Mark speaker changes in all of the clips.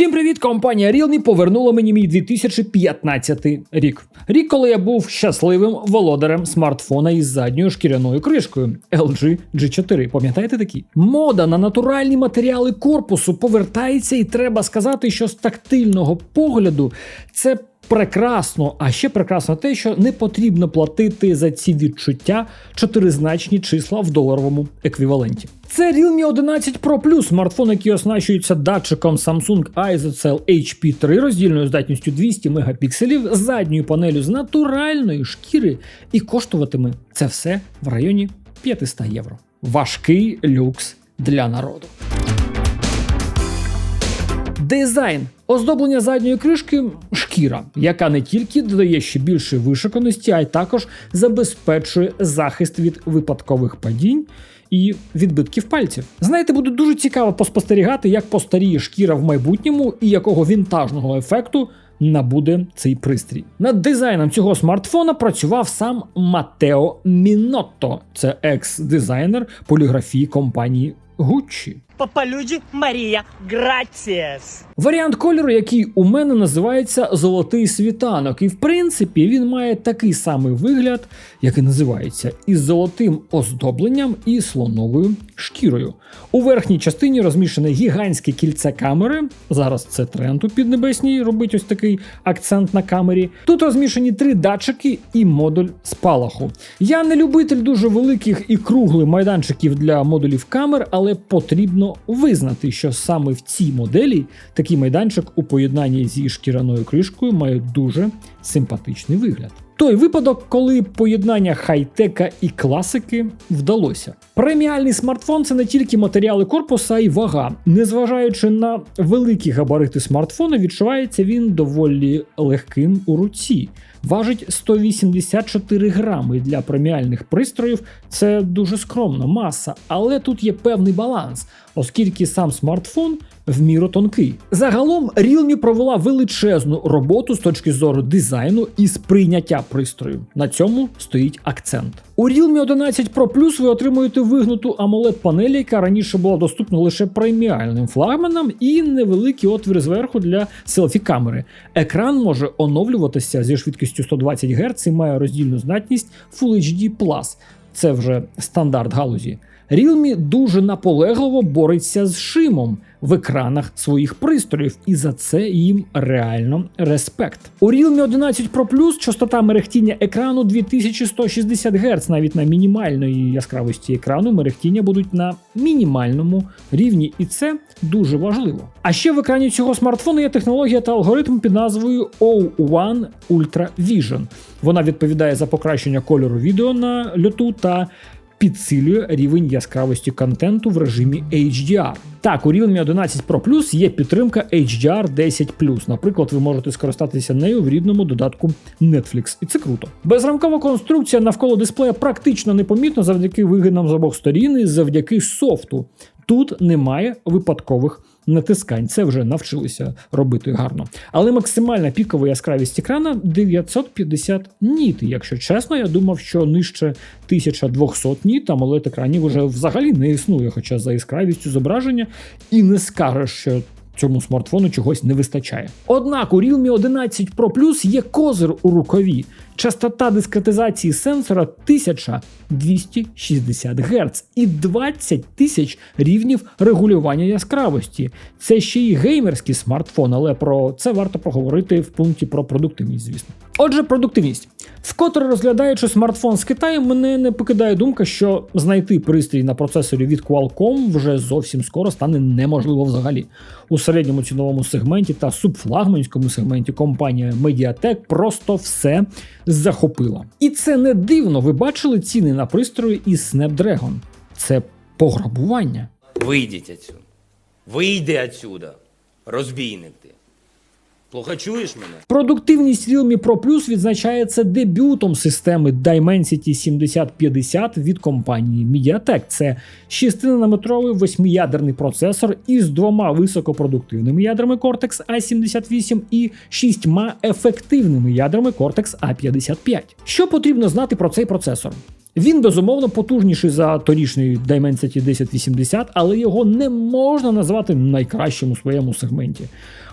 Speaker 1: Всім привіт! Компанія Realme повернула мені мій 2015 рік. Рік, коли я був щасливим володарем смартфона із задньою шкіряною кришкою LG G4. Пам'ятаєте такі? Мода на натуральні матеріали корпусу повертається, і треба сказати, що з тактильного погляду це. Прекрасно, а ще прекрасно те, що не потрібно платити за ці відчуття чотиризначні числа в доларовому еквіваленті. Це Realme 11 Pro Plus, смартфон, який оснащується датчиком Samsung ISOCELL HP3 роздільною здатністю 200 мегапікселів, задньою панелю з натуральної шкіри, і коштуватиме це все в районі 500 євро. Важкий люкс для народу. Дизайн. Оздоблення задньої кришки шкіра, яка не тільки додає ще більше вишиканості, а й також забезпечує захист від випадкових падінь і відбитків пальців. Знаєте, буде дуже цікаво поспостерігати, як постаріє шкіра в майбутньому і якого вінтажного ефекту набуде цей пристрій. Над дизайном цього смартфона працював сам Матео Мінотто, це екс-дизайнер поліграфії компанії Gucci.
Speaker 2: Папалюджі Марія Грацієс.
Speaker 1: Варіант кольору, який у мене називається золотий світанок, і в принципі він має такий самий вигляд, як і називається, із золотим оздобленням і слоновою шкірою. У верхній частині розміщене гігантське кільце камери. Зараз це тренд у піднебесній робить ось такий акцент на камері. Тут розміщені три датчики і модуль спалаху. Я не любитель дуже великих і круглих майданчиків для модулів камер, але потрібно визнати, що саме в цій моделі такий майданчик у поєднанні зі шкіряною кришкою має дуже симпатичний вигляд. Той випадок, коли поєднання хай-тека і класики вдалося. Преміальний смартфон це не тільки матеріали корпуса і вага. Незважаючи на великі габарити смартфона, відчувається він доволі легким у руці. Важить 184 грами для преміальних пристроїв. Це дуже скромна маса, але тут є певний баланс, оскільки сам смартфон в міру тонкий. Загалом Realme провела величезну роботу з точки зору дизайну і сприйняття пристрою. На цьому стоїть акцент. У Realme 11 Pro Plus ви отримуєте вигнуту amoled панель яка раніше була доступна лише преміальним флагманам, і невеликий отвір зверху для селфі-камери. Екран може оновлюватися зі швидкістю 120 Гц і має роздільну здатність Full HD+. Це вже стандарт галузі. Realme дуже наполегливо бореться з шимом в екранах своїх пристроїв, і за це їм реально респект. У Realme 11 Pro Plus частота мерехтіння екрану 2160 Гц, навіть на мінімальної яскравості екрану мерехтіння будуть на мінімальному рівні, і це дуже важливо. А ще в екрані цього смартфону є технологія та алгоритм під назвою O1 Ultra Vision. Вона відповідає за покращення кольору відео на льоту та підсилює рівень яскравості контенту в режимі HDR. Так, у Realme 11 Pro Plus є підтримка HDR 10 Наприклад, ви можете скористатися нею в рідному додатку Netflix, і це круто. Безрамкова конструкція навколо дисплея практично непомітна завдяки вигинам з обох сторін і завдяки софту. Тут немає випадкових натискань. Це вже навчилися робити гарно. Але максимальна пікова яскравість екрана 950 ніт. Якщо чесно, я думав, що нижче 1200 ніт, AMOLED екранів вже взагалі не існує, хоча за яскравістю зображення і не скажеш, що. Цьому смартфону чогось не вистачає. Однак у Realme 11 Pro Plus є козир у рукаві. Частота дискретизації сенсора 1260 Гц і 20 тисяч рівнів регулювання яскравості. Це ще й геймерський смартфон, але про це варто поговорити в пункті про продуктивність, звісно. Отже, продуктивність. Вкотре розглядаючи смартфон з Китаю, мене не покидає думка, що знайти пристрій на процесорі від Qualcomm вже зовсім скоро стане неможливо взагалі. У середньому ціновому сегменті та субфлагманському сегменті компанія Mediatek просто все захопила. І це не дивно. Ви бачили ціни на пристрої із Snapdragon. Це пограбування.
Speaker 3: Вийдіть отсюда. Вийди отсюда. Розбійник ти. Плохо чуєш мене?
Speaker 1: Продуктивність Realme Pro Plus відзначається дебютом системи Dimensity 7050 від компанії MediaTek. Це 6-нанометровий восьмиядерний процесор із двома високопродуктивними ядрами Cortex A78 і шістьма ефективними ядрами Cortex A55. Що потрібно знати про цей процесор? Він безумовно потужніший за торішній Dimensity 1080, але його не можна назвати найкращим у своєму сегменті.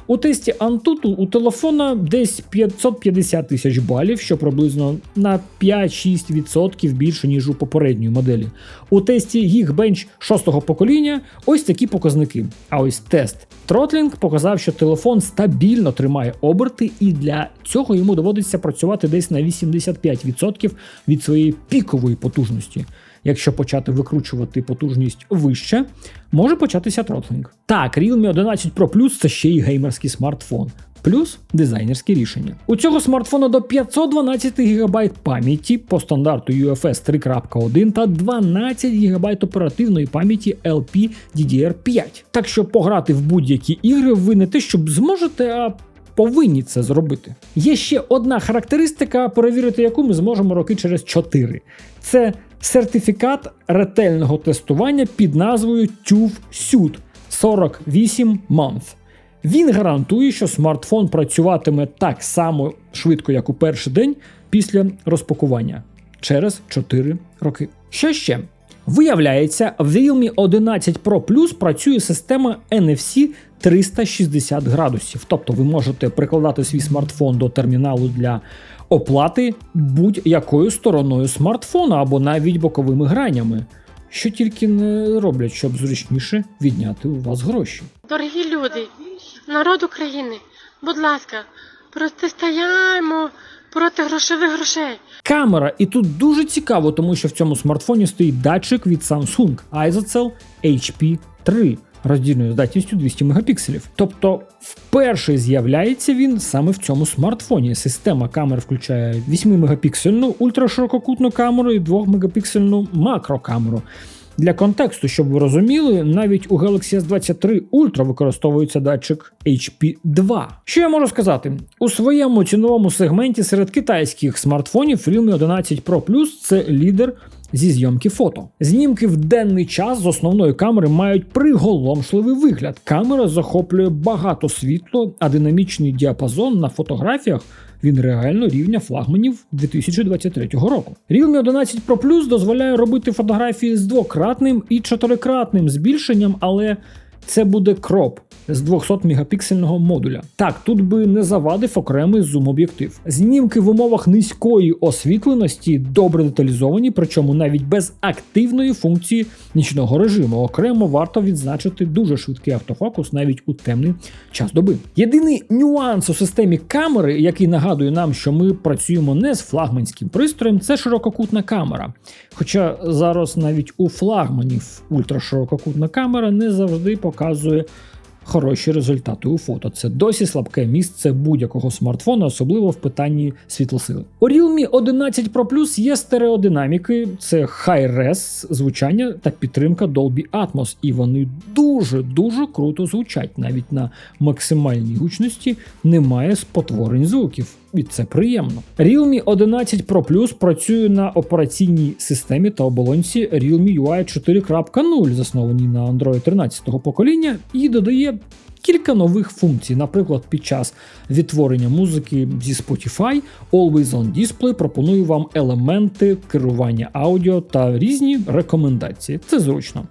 Speaker 1: У тесті Antutu у телефона десь 550 тисяч балів, що приблизно на 5-6% більше, ніж у попередньої моделі. У тесті Geekbench 6-го покоління ось такі показники. А ось тест Throttling показав, що телефон стабільно тримає оберти, і для цього йому доводиться працювати десь на 85% від своєї пікової потужності. Якщо почати викручувати потужність вище, може початися тротлинг. Так, Realme 11 Pro Plus це ще й геймерський смартфон. Плюс дизайнерське рішення. У цього смартфона до 512 ГБ пам'яті по стандарту UFS 3.1 та 12 ГБ оперативної пам'яті LPDDR5. Так що пограти в будь-які ігри ви не те, щоб зможете, а повинні це зробити. Є ще одна характеристика, перевірити яку ми зможемо роки через 4. Це сертифікат ретельного тестування під назвою TÜV SÜD 48 Month. Він гарантує, що смартфон працюватиме так само швидко, як у перший день після розпакування через 4 роки. Що ще? Виявляється, в Realme 11 Pro Plus працює система NFC 360 градусів. Тобто ви можете прикладати свій смартфон до терміналу для оплати будь-якою стороною смартфона або навіть боковими гранями, що тільки не роблять, щоб зручніше відняти у вас гроші.
Speaker 4: Дорогі люди, народ України, будь ласка, протистояємо проти грошових грошей.
Speaker 1: Камера, і тут дуже цікаво, тому що в цьому смартфоні стоїть датчик від Samsung ISOCELL HP3 роздільною здатністю 200 мегапікселів. Тобто, вперше з'являється він саме в цьому смартфоні. Система камер включає 8 мегапіксельну ультраширококутну камеру і 2 мегапіксельну макрокамеру. Для контексту, щоб ви розуміли, навіть у Galaxy S23 Ultra використовується датчик HP2. Що я можу сказати? У своєму ціновому сегменті серед китайських смартфонів Realme 11 Pro Plus це лідер зі зйомки фото. Знімки в денний час з основної камери мають приголомшливий вигляд. Камера захоплює багато світло, а динамічний діапазон на фотографіях він реально рівня флагманів 2023 року. Realme 11 Pro Plus дозволяє робити фотографії з двократним і чотирикратним збільшенням, але це буде кроп з 200 мегапіксельного модуля. Так, тут би не завадив окремий зум-об'єктив. Знімки в умовах низької освітленості добре деталізовані, причому навіть без активної функції нічного режиму. Окремо варто відзначити дуже швидкий автофокус навіть у темний час доби. Єдиний нюанс у системі камери, який нагадує нам, що ми працюємо не з флагманським пристроєм, це ширококутна камера. Хоча зараз навіть у флагманів ультраширококутна камера не завжди показує хороші результати у фото. Це досі слабке місце будь-якого смартфона, особливо в питанні світлосили. У Realme 11 Pro Plus є стереодинаміки, це high-res звучання та підтримка Dolby Atmos, і вони дуже дуже круто звучать. Навіть на максимальній гучності немає спотворень звуків. І це приємно. Realme 11 Pro Plus працює на операційній системі та оболонці Realme UI 4.0, заснованій на Android 13 покоління, і додає кілька нових функцій. Наприклад, під час відтворення музики зі Spotify Always On Display пропонує вам елементи керування аудіо та різні рекомендації. Це зручно.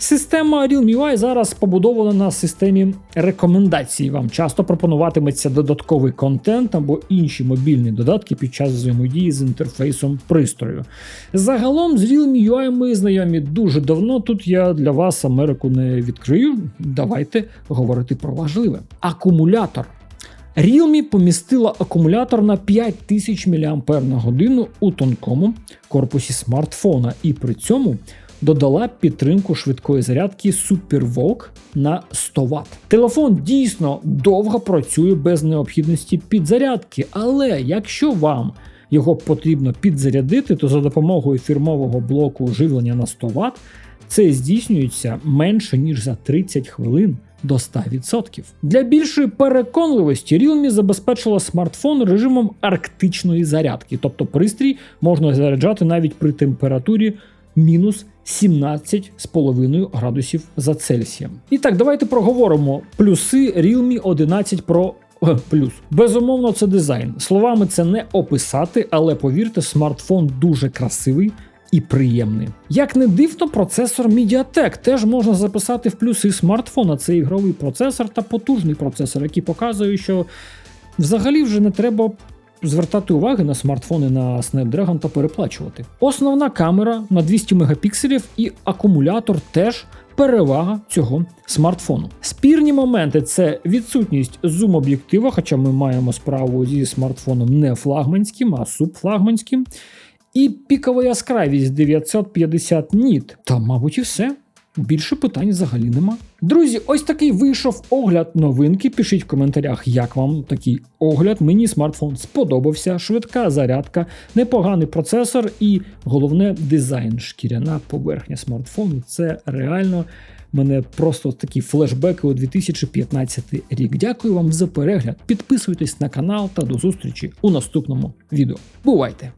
Speaker 1: Система Realme UI зараз побудована на системі рекомендацій. Вам часто пропонуватиметься додатковий контент або інші мобільні додатки під час взаємодії з інтерфейсом пристрою. Загалом з Realme UI ми знайомі дуже давно. Тут я для вас Америку не відкрию. Давайте говорити про важливе. Акумулятор. Realme помістила акумулятор на 5000 мАч у тонкому корпусі смартфона, і при цьому додала підтримку швидкої зарядки SuperVOOC на 100 Вт. Телефон дійсно довго працює без необхідності підзарядки, але якщо вам його потрібно підзарядити, то за допомогою фірмового блоку живлення на 100 Вт це здійснюється менше ніж за 30 хвилин. До 100%. Для більшої переконливості Realme забезпечила смартфон режимом арктичної зарядки, тобто пристрій можна заряджати навіть при температурі мінус 17,5 градусів за Цельсієм. І так, давайте проговоримо плюси Realme 11 Pro Плюс. Безумовно, це дизайн. Словами це не описати, але повірте, смартфон дуже красивий і приємний. Як не дивно, процесор MediaTek теж можна записати в плюси смартфона. Це ігровий процесор та потужний процесор, який показує, що взагалі вже не треба звертати уваги на смартфони на Snapdragon та переплачувати. Основна камера на 200 мегапікселів і акумулятор теж перевага цього смартфону. Спірні моменти це відсутність зум-об'єктива, хоча ми маємо справу зі смартфоном не флагманським, а субфлагманським. І пікова яскравість 950 ніт. Та, мабуть, і все. Більше питань взагалі нема. Друзі, ось такий вийшов огляд новинки. Пишіть в коментарях, як вам такий огляд. Мені смартфон сподобався, швидка зарядка, непоганий процесор і головне дизайн. Шкіряна поверхня смартфону. Це реально мене просто такі флешбеки у 2015 рік. Дякую вам за перегляд. Підписуйтесь на канал та до зустрічі у наступному відео. Бувайте!